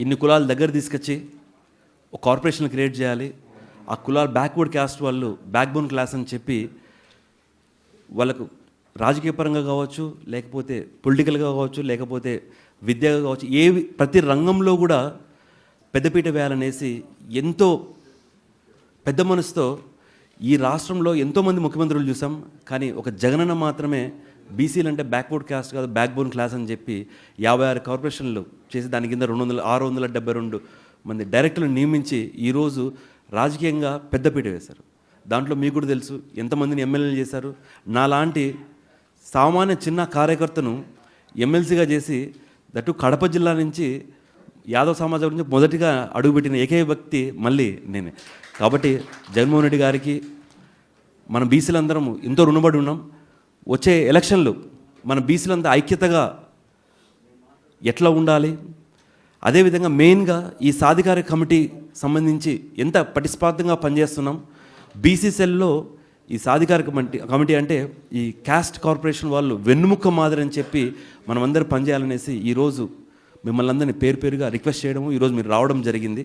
ఇన్ని కులాల దగ్గర తీసుకొచ్చి ఒక కార్పొరేషన్ క్రియేట్ చేయాలి. ఆ కులాలు బ్యాక్వర్డ్ క్యాస్ట్ వాళ్ళు బ్యాక్బోన్ క్లాస్ అని చెప్పి వాళ్ళకు రాజకీయ పరంగా కావచ్చు లేకపోతే పొలిటికల్గా కావచ్చు లేకపోతే విద్యగా కావచ్చు ఏ ప్రతి రంగంలో కూడా పెద్దపీట వేయాలనేసి ఎంతో పెద్ద మనసుతో ఈ రాష్ట్రంలో ఎంతోమంది ముఖ్యమంత్రులు చూసాం కానీ ఒక జగనన్న మాత్రమే బీసీలు అంటే బ్యాక్వర్డ్ క్యాస్ట్ కాదు బ్యాక్ బోన్ క్లాస్ అని చెప్పి యాభై ఆరు కార్పొరేషన్లు చేసి దాని కింద రెండు వందల ఆరు వందల డెబ్బై రెండు మంది డైరెక్టర్లు నియమించి ఈరోజు రాజకీయంగా పెద్దపీట వేశారు. దాంట్లో మీకు కూడా తెలుసు ఎంతమందిని ఎమ్మెల్యేలు చేశారు. నాలాంటి సామాన్య చిన్న కార్యకర్తను ఎమ్మెల్సీగా చేసి దట్టు కడప జిల్లా నుంచి యాదవ సమాజం గురించి మొదటిగా అడుగుపెట్టిన ఏకైక వ్యక్తి మళ్ళీ నేనే. కాబట్టి జగన్మోహన్ రెడ్డి గారికి మన బీసీలందరం ఎంతో రుణపడి ఉన్నాం. వచ్చే ఎలక్షన్లు మన బీసీలంతా ఐక్యతగా ఎట్లా ఉండాలి? అదేవిధంగా మెయిన్గా ఈ సాధికార కమిటీ సంబంధించి ఎంత ప్రతిస్పాదంగా పనిచేస్తున్నాం? బీసీ సెల్లో ఈ సాధికార కమిటీ కమిటీ అంటే ఈ క్యాస్ట్ కార్పొరేషన్ వాళ్ళు వెన్నుముక్క మాదిరి అని చెప్పి మనమందరం పనిచేయాలనేసి ఈరోజు మిమ్మల్ని అందరినీ పేరు పేరుగా రిక్వెస్ట్ చేయడము ఈరోజు మీరు రావడం జరిగింది.